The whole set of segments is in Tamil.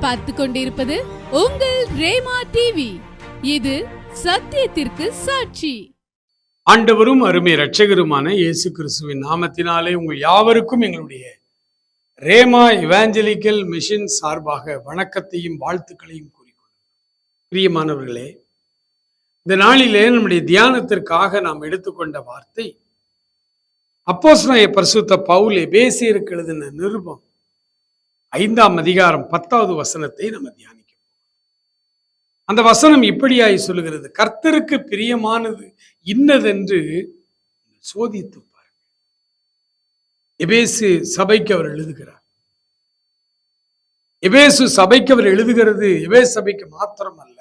பார்த்து கொண்டிருப்பது உங்கள் ரேமா டிவி இது சத்தியத்திற்கு சாட்சி. ஆண்டவரும் அருமை இரட்சகருமான இயேசு கிறிஸ்துவின் நாமத்தினாலே உங்கள் யாவருக்கும் எங்களுடைய ரேமா இவாஞ்சலிக்கல் மிஷின் சார்பாக வணக்கத்தையும் வாழ்த்துக்களையும் கூறிக்கொள்ளும் பிரியமானவர்களே இந்த நாளிலே நம்முடைய தியானத்திற்காக நாம் எடுத்துக்கொண்ட வார்த்தை அப்போஸ்தலனாகிய பரிசுத்த பவுல் எபேசியருக்கு எழுதின நிருபம். ஐந்தாம் அதிகாரம் பத்தாவது வசனத்தை நம்ம தியானிக்க அந்த வசனம் இப்படியாய் சொல்லுகிறது. கர்த்தருக்கு பிரியமானது இன்னதென்று சோதித்து பாருங்க எபேசு சபைக்கு அவர் எழுதுகிறார். எபேசு சபைக்கு அவர் எழுதுகிறது எபேசு சபைக்கு மாத்திரம் அல்ல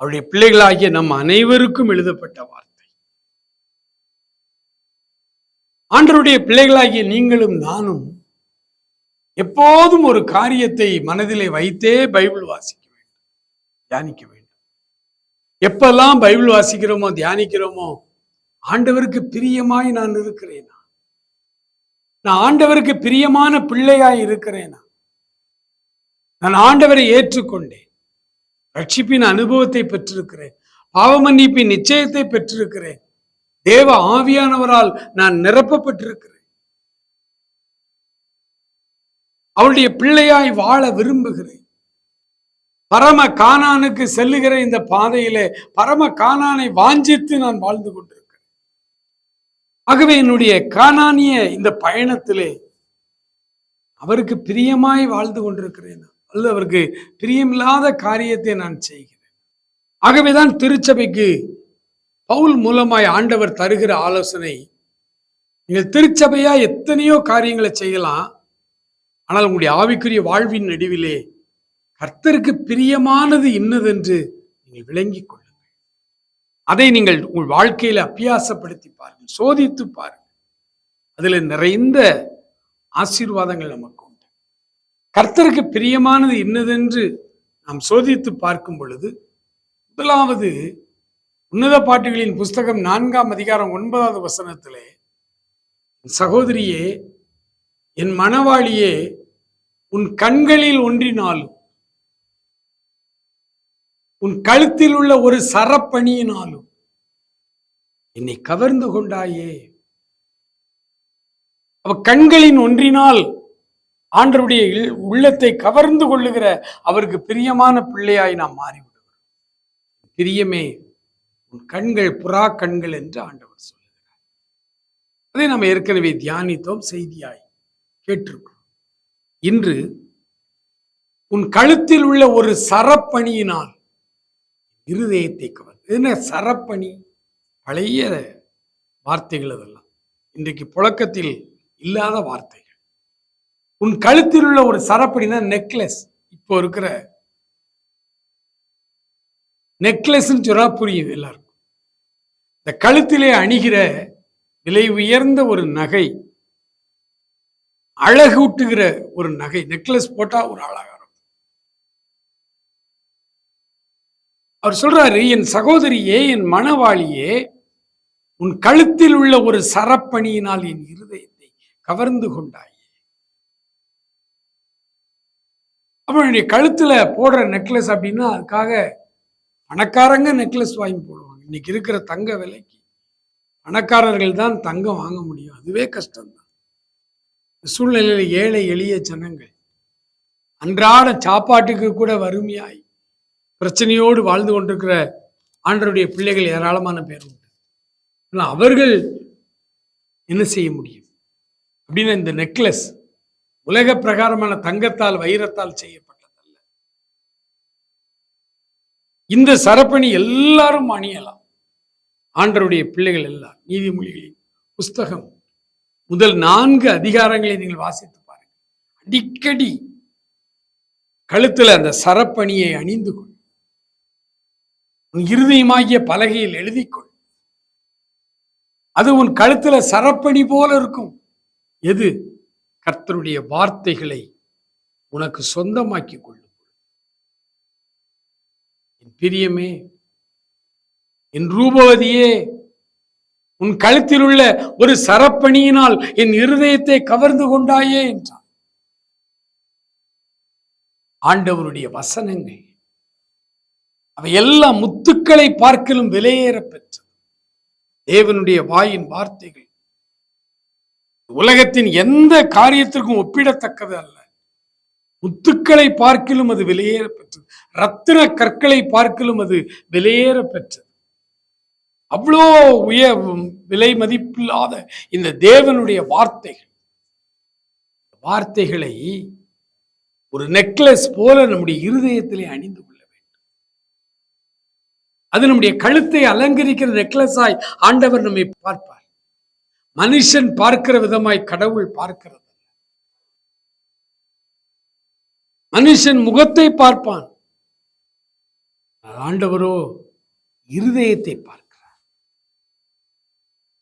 அவருடைய பிள்ளைகளாகிய நம் அனைவருக்கும் எழுதப்பட்ட வார்த்தை. ஆண்டருடைய பிள்ளைகளாகிய நீங்களும் நானும் எப்போதும் ஒரு காரியத்தை மனதிலே வைத்தே பைபிள் வாசிக்க வேண்டும். தியானிக்க வேண்டும். எப்பெல்லாம் பைபிள் வாசிக்கிறோமோ தியானிக்கிறோமோ ஆண்டவருக்கு பிரியமாய் நான் இருக்கிறேனா? நான் ஆண்டவருக்கு பிரியமான பிள்ளையாய் இருக்கிறேனா? நான் ஆண்டவரை ஏற்றுக்கொண்டேன். ரட்சிப்பின் அனுபவத்தை பெற்றிருக்கிறேன். பாவமன்னிப்பின் நிச்சயத்தை பெற்றிருக்கிறேன். தேவ ஆவியானவரால் நான் நிரப்பப்பட்டிருக்கிறேன். அவருடைய பிள்ளையாய் வாழ விரும்புகிறேன். பரம கானானுக்கு செல்லுகிற இந்த பாதையிலே பரம கானானை வாஞ்சித்து நான் வாழ்ந்து கொண்டிருக்கிறேன். ஆகவே என்னுடைய கானானிய இந்த பயணத்திலே அவருக்கு பிரியமாய் வாழ்ந்து கொண்டிருக்கிறேன். அல்லது அவருக்கு பிரியமில்லாத காரியத்தை நான் செய்கிறேன். ஆகவேதான் திருச்சபைக்கு பவுல் மூலமாய் ஆண்டவர் தருகிற ஆலோசனை நீங்கள் திருச்சபையா எத்தனையோ காரியங்களை செய்யலாம். ஆனால் உங்களுடைய ஆவிக்குரிய வாழ்வின் நடுவிலே கர்த்தருக்கு பிரியமானது இன்னதென்று நீங்கள் விளங்கிக் கொள்ளுங்கள். அதை நீங்கள் உங்கள் வாழ்க்கையில அபியாசப்படுத்தி பாருங்கள் சோதித்து பாருங்கள். அதுல நிறைந்த ஆசீர்வாதங்கள் நமக்கு உண்டு. கர்த்தருக்கு பிரியமானது இன்னதென்று நாம் சோதித்து பார்க்கும் பொழுது முதலாவது உன்னத பாட்டுகளின் புஸ்தகம் நான்காம் அதிகாரம் ஒன்பதாவது வசனத்திலே சகோதரியே என் மனவாளியே உன் கண்களில் ஒன்றினாலும் உன் கழுத்தில் உள்ள ஒரு சரப்பணியினாலும் என்னை கவர்ந்து கொண்டாயே. அவ கண்களின் ஒன்றினால் ஆண்டருடைய உள்ளத்தை கவர்ந்து கொள்ளுகிற அவருக்கு பிரியமான பிள்ளையாய் நாம் மாறிவிடுகிறோம் பிரியமே உன் கண்கள் புறா கண்கள் என்று ஆண்டவர் சொல்லுகிறார். அதை நாம் ஏற்கனவே தியானித்தோம் செய்தியாய் கேட்டிருக்கிறோம். இன்று உன் கழுத்தில் உள்ள ஒரு சரப்பணியினால் இருதயத்தை கவர் என்ன சரப்பணி? பழைய வார்த்தைகள் அதெல்லாம். இன்றைக்கு புழக்கத்தில் இல்லாத வார்த்தைகள். உன் கழுத்தில் உள்ள ஒரு சரப்பணினா நெக்லஸ். இப்போ இருக்கிற நெக்லஸ்ன்னு சொன்னா புரியுது எல்லாருக்கும். இந்த கழுத்திலே அணிகிற விலை உயர்ந்த ஒரு நகை அழகூட்டுகிற ஒரு நகை நெக்லஸ் போட்டா ஒரு அழகாக இருக்கும் அவர் சொல்றாரு என் சகோதரியே என் மணவாளியே உன் கழுத்தில் உள்ள ஒரு சரப்பணியினால் என் இருதயத்தை கவர்ந்து கொண்டாயே. அவனுடைய கழுத்துல போடுற நெக்லஸ் அப்படின்னா அதுக்காக பணக்காரங்க நெக்லஸ் வாங்கி போடுவாங்க. இன்னைக்கு இருக்கிற தங்க விலைக்கு பணக்காரர்கள் தான் தங்கம் வாங்க முடியும். அதுவே கஷ்டம்தான். சூழ்நிலையில் ஏழை எளிய ஜனங்கள் அன்றாட சாப்பாட்டுக்கு கூட வறுமையாய் பிரச்சனையோடு வாழ்ந்து கொண்டிருக்கிற ஆண்டருடைய பிள்ளைகள் ஏராளமான பேர் உண்டு. ஆனால் அவர்கள் என்ன செய்ய முடியும்? அப்படின்னு இந்த நெக்லஸ் உலக பிரகாரமான தங்கத்தால் வைரத்தால் செய்யப்பட்டதல்ல. இந்த சரப்பணி எல்லாரும் அணியலாம். ஆண்டருடைய பிள்ளைகள் எல்லாம் நீதிமொழிகளின் புஸ்தகம் முதல் நான்கு அதிகாரங்களை நீங்கள் வாசித்து பாருங்கள். அடிக்கடி கழுத்துல அந்த சரப்பணியை அணிந்து கொள். உன் இருதயமாகிய பலகையில் எழுதிக்கொள் அது உன் கழுத்துல சரப்பணி போல இருக்கும். எது? கர்த்தருடைய வார்த்தைகளை உனக்கு சொந்தமாக்கி கொள்ளும் என் பிரியமே என் ரூபவதியே உன் கழுத்தில் உள்ள ஒரு சரப்பணியினால் என் இருதயத்தை கவர்ந்து கொண்டாயே என்றான். ஆண்டவருடைய வசனங்கள் அவை எல்லா முத்துக்களை பார்க்கலும் விலையேற பெற்றது. தேவனுடைய வாயின் வார்த்தைகள் உலகத்தின் எந்த காரியத்திற்கும் ஒப்பிடத்தக்கது அல்ல. முத்துக்களை பார்க்கிலும் அது விலையேற பெற்றது. ரத்தின கற்களை பார்க்கிலும் அது விலையேற பெற்றது. அவ்வளோ உய விலை மதிப்பில்லாத இந்த தேவனுடைய வார்த்தைகள். வார்த்தைகளை ஒரு நெக்லஸ் போல நம்முடைய இருதயத்திலே அணிந்து கொள்ள வேண்டும். அது நம்முடைய கழுத்தை அலங்கரிக்கிற நெக்லஸாய் ஆண்டவர் நம்மை பார்ப்பார். மனுஷன் பார்க்கிற விதமாய் கடவுள் பார்க்கிறது. மனுஷன் முகத்தை பார்ப்பான். ஆண்டவரோ இருதயத்தை பார்ப்பான்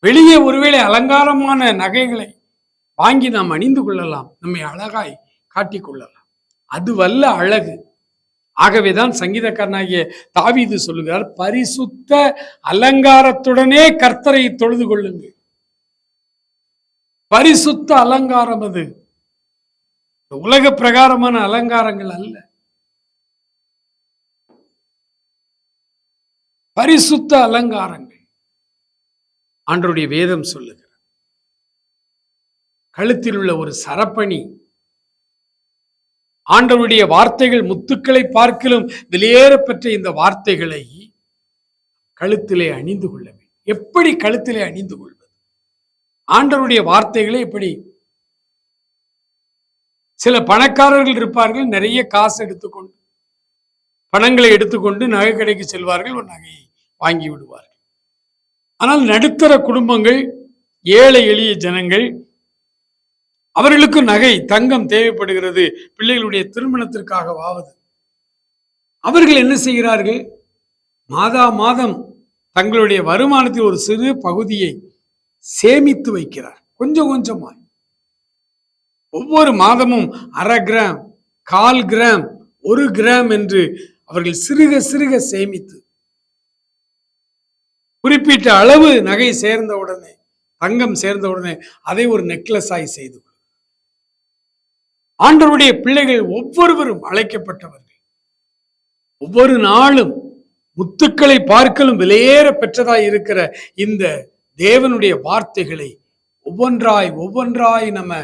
வெளியே ஒருவேளை அலங்காரமான நகைகளை வாங்கி நாம் அணிந்து கொள்ளலாம் நம்மை அழகாய் காட்டிக் கொள்ளலாம். அதுவல்ல அழகு. ஆகவேதான் சங்கீதக்காரனாகிய தாவிது சொல்லுகிறார் பரிசுத்த அலங்காரத்துடனே கர்த்தரை தொழுது கொள்ளுங்கள். பரிசுத்த அலங்காரம் அது. உலக பிரகாரமான அலங்காரங்கள் அல்ல. பரிசுத்த அலங்காரங்கள். ஆண்டருடைய வேதம் சொல்லுகிறார் கழுத்தில் உள்ள ஒரு சரப்பணி. ஆண்டவருடைய வார்த்தைகள் முத்துக்களை பார்க்கலும் வெளியேற பெற்ற இந்த வார்த்தைகளை கழுத்திலே அணிந்து கொள்ள வேண்டும். எப்படி கழுத்திலே அணிந்து கொள்வது? ஆண்டவருடைய வார்த்தைகளை எப்படி சில பணக்காரர்கள் இருப்பார்கள் நிறைய காசு எடுத்துக்கொண்டு பணங்களை எடுத்துக்கொண்டு நகை கடைக்கு செல்வார்கள் ஒரு நகையை வாங்கி விடுவார்கள். ஆனால் நடுத்தர குடும்பங்கள் ஏழை எளிய ஜனங்கள் அவர்களுக்கு நகை தங்கம் தேவைப்படுகிறது பிள்ளைகளுடைய திருமணத்திற்காகவாவது. அவர்கள் என்ன செய்கிறார்கள்? மாதா மாதம் தங்களுடைய வருமானத்தில் ஒரு சிறு பகுதியை சேமித்து வைக்கிறார். கொஞ்சம் கொஞ்சமாய். ஒவ்வொரு மாதமும் அரை கிராம் கால் கிராம் ஒரு கிராம் என்று அவர்கள் சிறுக சிறுக சேமித்து குறிப்பிட்ட அளவு நகை சேர்ந்த உடனே தங்கம் சேர்ந்த உடனே அதை ஒரு நெக்லஸ் ஆய் செய்து கொள்ளும் ஆண்டவருடைய பிள்ளைகள் ஒவ்வொருவரும் அழைக்கப்பட்டவர்கள். ஒவ்வொரு நாளும் முத்துக்களை பார்க்கலும் விலையேற பெற்றதாய் இருக்கிற இந்த தேவனுடைய வார்த்தைகளை ஒவ்வொன்றாய் ஒவ்வொன்றாய் நம்ம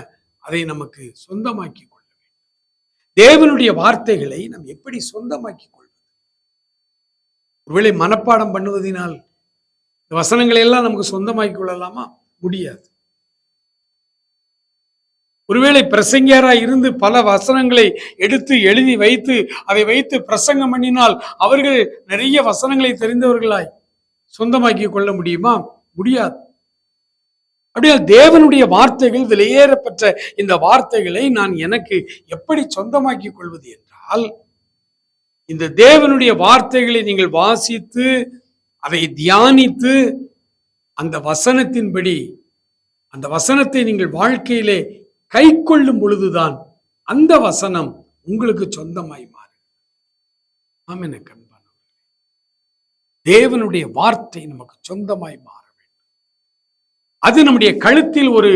அதை நமக்கு சொந்தமாக்கி கொள்ள வேண்டும். தேவனுடைய வார்த்தைகளை நாம் எப்படி சொந்தமாக்கி கொள்வது? ஒருவேளை மனப்பாடம் பண்ணுவதனால் இந்த வசனங்களை எல்லாம் நமக்கு சொந்தமாக்கி கொள்ளலாமா? முடியாது. ஒருவேளை பிரசங்கியாராய் இருந்து பல வசனங்களை எடுத்து எழுதி வைத்து அதை வைத்து பிரசங்கம் பண்ணினால் அவர்கள் நிறைய வசனங்களை தெரிந்தவர்களாய் சொந்தமாக்கி கொள்ள முடியுமா? முடியாது. அப்படியா தேவனுடைய வார்த்தைகள் வெளியேறப்பெற்ற இந்த வார்த்தைகளை நான் எனக்கு எப்படி சொந்தமாக்கி கொள்வது என்றால் இந்த தேவனுடைய வார்த்தைகளை நீங்கள் வாசித்து அதை தியானித்து அந்த வசனத்தின்படி அந்த வசனத்தை நீங்கள் வாழ்க்கையிலே கை கொள்ளும் பொழுதுதான் அந்த வசனம் உங்களுக்கு சொந்தமாய் மாறும். ஆமென் தேவனுடைய வார்த்தை நமக்கு சொந்தமாய் மாற வேண்டும். அது நம்முடைய கழுத்தில் ஒரு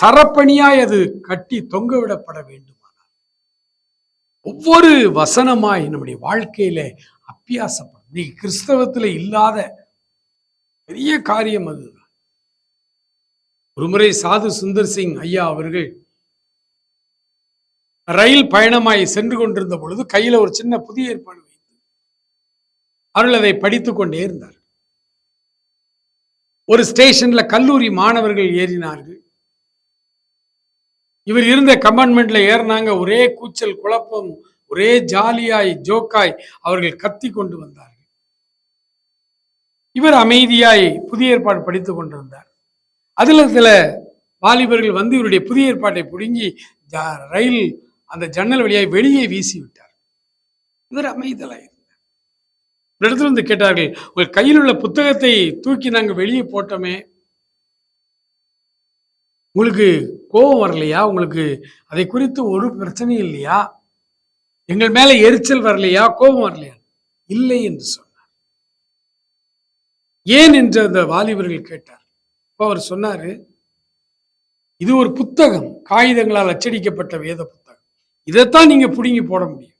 சரப்பணியாய் அது கட்டி தொங்கவிடப்பட வேண்டுமானால் ஒவ்வொரு வசனமாய் நம்முடைய வாழ்க்கையில அப்பியாசப்படும் இன்னைக்கு கிறிஸ்தவத்துல இல்லாத பெரிய காரியம் அதுதான் ஒருமுறை சாது சுந்தர் சிங் ஐயா அவர்கள் ரயில் பயணமாய் சென்று கொண்டிருந்த பொழுது கையில ஒரு சின்ன புதிய ஏற்பாடு வைத்து அவர்கள் அதை படித்துக் கொண்டே இருந்தார். ஒரு ஸ்டேஷன்ல கல்லூரி மாணவர்கள் ஏறினார்கள். இவர் இருந்த கம்பார்ட்மெண்ட்ல ஏறினாங்க. ஒரே கூச்சல் குழப்பம் ஒரே ஜாலியாய் ஜோக்காய் அவர்கள் கத்தி கொண்டு வந்தார்கள். இவர் அமைதியாய் புதிய ஏற்பாடு படித்துக் கொண்டிருந்தார். அதுல சில வாலிபர்கள் வந்து இவருடைய புதிய ஏற்பாட்டை பிடுங்கி ரயில் அந்த ஜன்னல் வழியாய் வெளியே வீசி விட்டார் இவர் அமைதலாய் இருந்தார். இடத்துல வந்து கேட்டார்கள் உங்கள் கையில் உள்ள புத்தகத்தை தூக்கி நாங்கள் வெளியே போட்டோமே. உங்களுக்கு கோபம் வரலையா? உங்களுக்கு அதை குறித்து ஒரு பிரச்சனையும் இல்லையா? எங்கள் மேல எரிச்சல் வரலையா? கோபம் வரலையா? இல்லை என்று சொன்னார். ஏன் என்று அந்த வாலிபர்கள் கேட்டார். அப்ப அவர் சொன்னாரு இது ஒரு புத்தகம். காகிதங்களால் அச்சடிக்கப்பட்ட வேத புத்தகம். இதைத்தான் நீங்க பிடுங்கி போட முடியும்.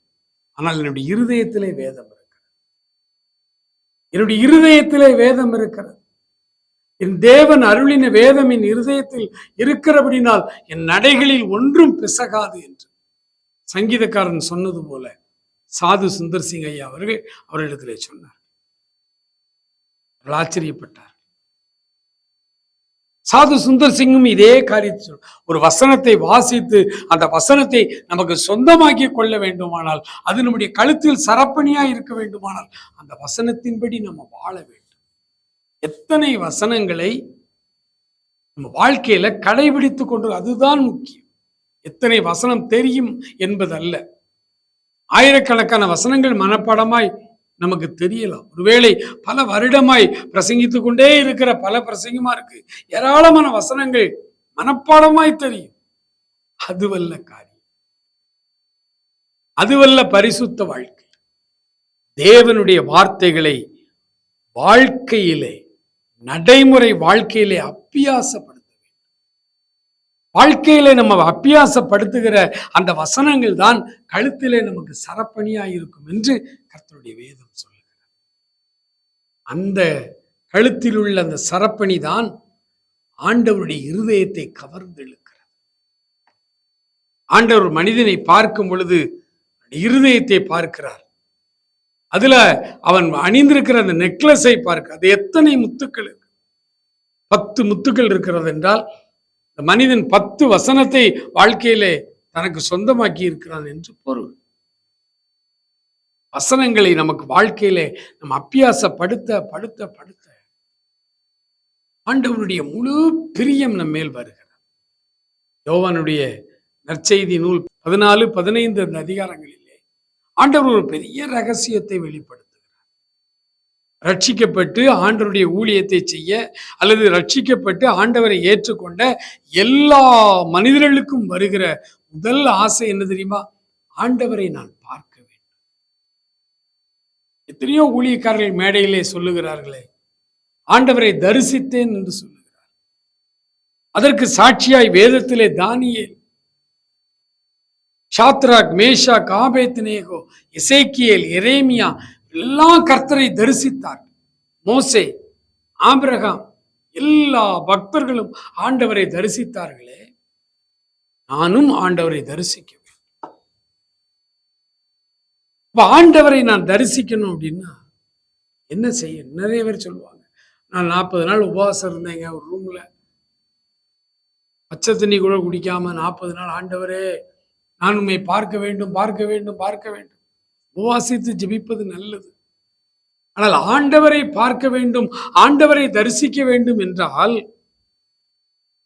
ஆனால் என்னுடைய இருதயத்திலே வேதம் இருக்கிறது. என்னுடைய இருதயத்திலே வேதம் இருக்கிறது. என் தேவன் அருளின வேதம் என் இருதயத்தில் இருக்கிறபடினால் என் நடைகளில் ஒன்றும் பிசகாது என்று. சங்கீதக்காரன் சொன்னது போல சாது சுந்தர் சிங் ஐயா அவர்கள் அவரிடத்திலே சொன்னார். அவர்கள் ஆச்சரியப்பட்டார். சாது சுந்தர் சிங்கும் இதே காரியத்தை சொல் ஒரு வசனத்தை வாசித்து அந்த வசனத்தை நமக்கு சொந்தமாக்கி கொள்ள வேண்டுமானால் அது நம்முடைய கழுத்தில் சரப்பணியா இருக்க வேண்டுமானால் அந்த வசனத்தின்படி நம்ம வாழ வேண்டும். எத்தனை வசனங்களை நம்ம வாழ்க்கையில கடைபிடித்து கொண்டு அதுதான் முக்கியம். எத்தனை வசனம் தெரியும் என்பதல்ல. ஆயிரக்கணக்கான வசனங்கள் மனப்பாடமாய் நமக்கு தெரியலாம். ஒருவேளை பல வருடமாய் பிரசங்கித்துக் கொண்டே இருக்கிற பல பிரசங்கமா இருக்கு. ஏராளமான வசனங்கள் மனப்பாடமாய் தெரியும். அதுவல்ல காரியம். அதுவல்ல பரிசுத்த வாழ்க்கை. தேவனுடைய வார்த்தைகளை வாழ்க்கையிலே நடைமுறை வாழ்க்கையிலே அப்பியாசப்படும் வாழ்க்கையிலே நம்ம அப்பியாசப்படுத்துகிற அந்த வசனங்கள் தான் கழுத்திலே நமக்கு சரப்பணியா இருக்கும் என்று கர்த்தருடைய வேதம் சொல்லுகிறார் அந்த கழுத்தில் உள்ள அந்த சரப்பணி தான் ஆண்டவருடைய இருதயத்தை கவர்ந்து இழுக்கிறது. ஆண்டவர் மனிதனை பார்க்கும் பொழுது இருதயத்தை பார்க்கிறார். அதுல அவன் அணிந்திருக்கிற அந்த நெக்லஸை பார்க்க அது எத்தனை முத்துக்கள் இருக்கு? பத்து முத்துக்கள் இருக்கிறது என்றால் மனிதன் பத்து வசனத்தை வாழ்க்கையிலே தனக்கு சொந்தமாக்கி இருக்கிறான் என்று பொருள். வசனங்களை நமக்கு வாழ்க்கையிலே நம்ம அப்பியாசப்படுத்த படுத்த படுத்த ஆண்டவருடைய முழு பிரியம் நம் மேல் வருகிறது. யோவானுடைய நற்செய்தி நூல் பதினாலு பதினைந்து அந்த அதிகாரங்களிலே ஆண்டவர் ஒரு பெரிய ரகசியத்தை வெளிப்படுத்த ரட்சிக்கப்பட்டு ஆண்டவருடைய ஊழியத்தை செய்ய அல்லது ரட்சிக்கப்பட்டு ஆண்டவரை ஏற்றுக்கொண்ட எல்லா மனிதர்களுக்கும் வருகிற முதல் ஆசை என்ன தெரியுமா? ஆண்டவரை நான் பார்க்க வேண்டும். எத்தனையோ ஊழியக்காரர்கள் மேடையிலே சொல்லுகிறார்களே ஆண்டவரை தரிசித்தேன் என்று சொல்லுகிறார் அதற்கு சாட்சியாய் வேதத்திலே தானியேல் ஷாத்ராக் மேஷா காபேத்னேகோ இசைக்கியல் எரேமியா எல்லாம் கர்த்தரை தரிசித்தார். மோசே ஆபிரகாம் எல்லா பக்தர்களும் ஆண்டவரை தரிசித்தார்களே நானும் ஆண்டவரை தரிசிக்க இப்போ ஆண்டவரை நான் தரிசிக்கணும் அப்படின்னா என்ன செய்ய நிறைய பேர் சொல்லுவாங்க நான் நாற்பது நாள் உபவாசம் இருந்தேங்க ஒரு ரூம்ல பச்சை தண்ணி கூட குடிக்காம நாற்பது நாள் ஆண்டவரே நான் உண்மை பார்க்க வேண்டும் பார்க்க வேண்டும் பார்க்க வேண்டும். உபவாசித்து ஜெபிப்பது நல்லது. ஆனால் ஆண்டவரை பார்க்க வேண்டும் ஆண்டவரை தரிசிக்க வேண்டும் என்றால்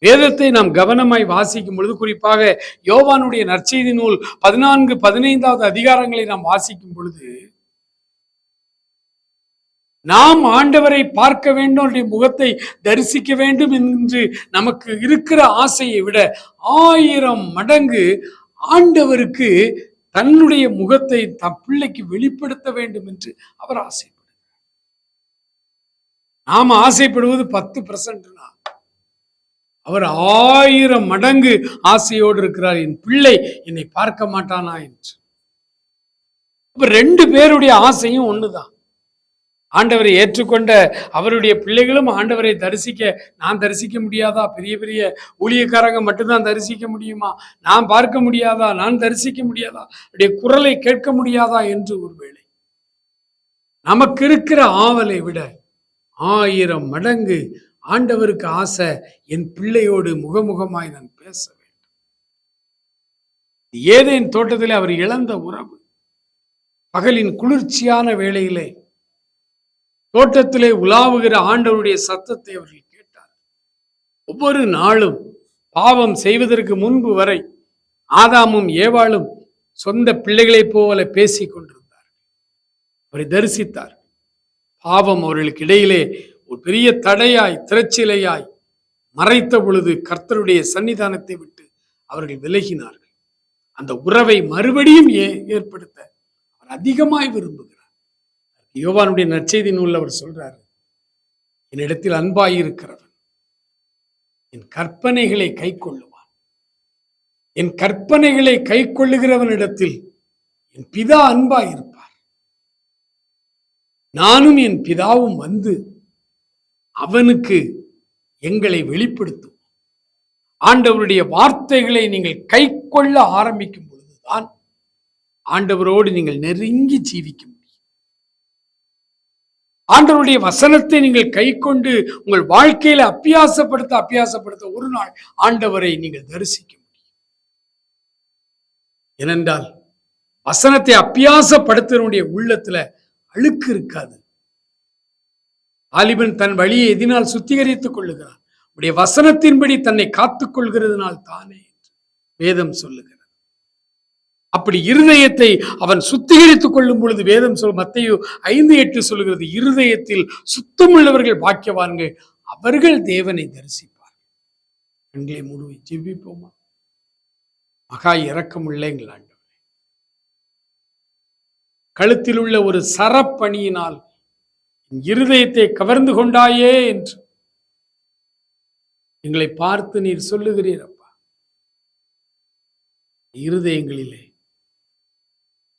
வேதத்தை நாம் கவனமாய் வாசிக்கும் பொழுது குறிப்பாக யோவானுடைய நற்செய்தி நூல் பதினான்கு பதினைந்தாவது அதிகாரங்களை நாம் வாசிக்கும் பொழுது நாம் ஆண்டவரை பார்க்க வேண்டும் அவருடைய முகத்தை தரிசிக்க வேண்டும் என்று நமக்கு இருக்கிற ஆசையை விட ஆயிரம் மடங்கு ஆண்டவருக்கு தன்னுடைய முகத்தை தம் பிள்ளைக்கு வெளிப்படுத்த வேண்டும் என்று அவர் ஆசைப்படுகிறார். நாம் ஆசைப்படுவது பத்து பர்சன்ட்னா அவர் ஆயிரம் மடங்கு ஆசையோடு இருக்கிறார். என் பிள்ளை என்னை பார்க்க மாட்டானா என்று. ரெண்டு பேருடைய ஆசையும் ஒண்ணுதான். ஆண்டவரை ஏற்றுக்கொண்ட அவருடைய பிள்ளைகளும் ஆண்டவரை தரிசிக்க நான் தரிசிக்க முடியாதா? பெரிய பெரிய ஊழியக்காரங்க மட்டும்தான் தரிசிக்க முடியுமா? நான் பார்க்க முடியாதா? நான் தரிசிக்க முடியாதா? அவருடைய குரலை கேட்க முடியாதா என்று ஒருவேளை. நமக்கு இருக்கிற ஆவலை விட ஆயிரம் மடங்கு ஆண்டவருக்கு ஆசை என் பிள்ளையோடு முகமுகமாய் நான் பேச வேண்டும். ஏதேன் தோட்டத்திலே அவர் இழந்த உறவு பகலின் குளிர்ச்சியான வேளையிலே தோட்டத்திலே உலாவுகிற ஆண்டவருடைய சத்தத்தை அவர்கள் கேட்டார். ஒவ்வொரு நாளும் பாவம் செய்வதற்கு முன்பு வரை ஆதாமும் ஏவாளும் சொந்த பிள்ளைகளைப் போல பேசிக் கொண்டிருந்தார் அவரை தரிசித்தார். பாவம் அவர்களுக்கு இடையிலே ஒரு பெரிய தடையாய் திரச்சிலையாய் மறைத்த பொழுது கர்த்தருடைய சன்னிதானத்தை விட்டு அவர்கள் விலகினார்கள். அந்த உறவை மறுபடியும் ஏ- ஏற்படுத்த அவர் அதிகமாய் விரும்புகிறார். யோவானுடைய நற்செய்தி நூல்ல அவர் சொல்றாரு என்னிடத்தில் அன்பாயிருக்கிறவன் என் கற்பனைகளை கை கொள்ளுவான் என் கற்பனைகளை கை கொள்ளுகிறவனிடத்தில் என் பிதா அன்பா இருப்பார். நானும் என் பிதாவும் வந்து அவனுக்கு எங்களை வெளிப்படுத்தும் ஆண்டவருடைய வார்த்தைகளை நீங்கள் கை கொள்ள ஆரம்பிக்கும் பொழுதுதான் ஆண்டவரோடு நீங்கள் நெருங்கி ஜீவிக்கும் ஆண்டவருடைய வசனத்தை நீங்கள் கை கொண்டு உங்கள் வாழ்க்கையில அப்பியாசப்படுத்த அப்பியாசப்படுத்த ஒரு நாள் ஆண்டவரை நீங்கள் தரிசிக்க முடியும். ஏனென்றால் வசனத்தை அப்பியாசப்படுத்துறவனுடைய உள்ளத்துல அழுக்கு இருக்காது. ஆலிபன் தன் வழியை எதினால் சுத்திகரித்துக் கொள்ளுகிறான். உடைய வசனத்தின்படி தன்னை காத்துக் கொள்கிறதுனால் தானே என்று வேதம் சொல்லுகிறார் அப்படி இருதயத்தை அவன் சுத்திகரித்துக் கொள்ளும் பொழுது வேதம் சொல் மத்தையோ ஐந்து எட்டு சொல்லுகிறது இருதயத்தில் சுத்தமுள்ளவர்கள் பாக்கியவான்கள் அவர்கள் தேவனை தரிசிப்பார் கண்களை முழுவை ஜெபிப்போமா? மகா இரக்கமுள்ள எங்கள் ஆண்டவரே. கழுத்தில் உள்ள ஒரு சரப்பணியினால் என் இருதயத்தை கவர்ந்து கொண்டாயே என்று எங்களை பார்த்து நீர் சொல்லுகிறீர் அப்பா. இருதயங்களிலே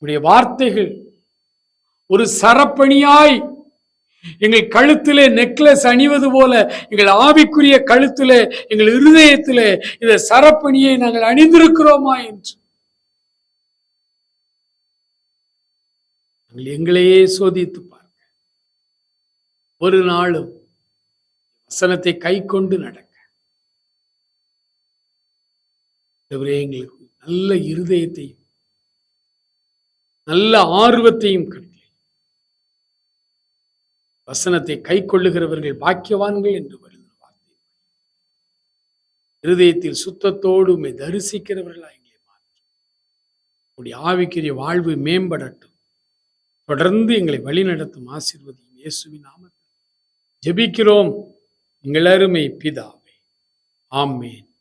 உடைய வார்த்தைகள் ஒரு சரப்பணியாய் எங்கள் கழுத்திலே நெக்லஸ் அணிவது போல எங்கள் ஆவிக்குரிய கழுத்திலே எங்கள் இருதயத்திலே இந்த சரப்பணியை நாங்கள் அணிந்திருக்கிறோமா என்று. நாங்கள் எங்களையே சோதித்து பார்க்க. ஒரு நாளும் வசனத்தை கை கொண்டு நடக்க எங்களுக்கு நல்ல இருதயத்தையும் நல்ல ஆர்வத்தையும் கட்டளை வசனத்தை கை கொள்ளுகிறவர்கள் பாக்கியவான்கள் என்று வருகிற வார்த்தை. இருதயத்தில் சுத்தத்தோடு உண்மை தரிசிக்கிறவர்களாய் எங்களை மாற்றும். உடைய ஆவிக்குரிய வாழ்வு மேம்படட்டும். தொடர்ந்து எங்களை வழிநடத்தும் ஆசீர்வதியும் இயேசுவின் நாமத்தில். ஜெபிக்கிறோம். எங்கள் அருமை பிதாவே. ஆமேன்.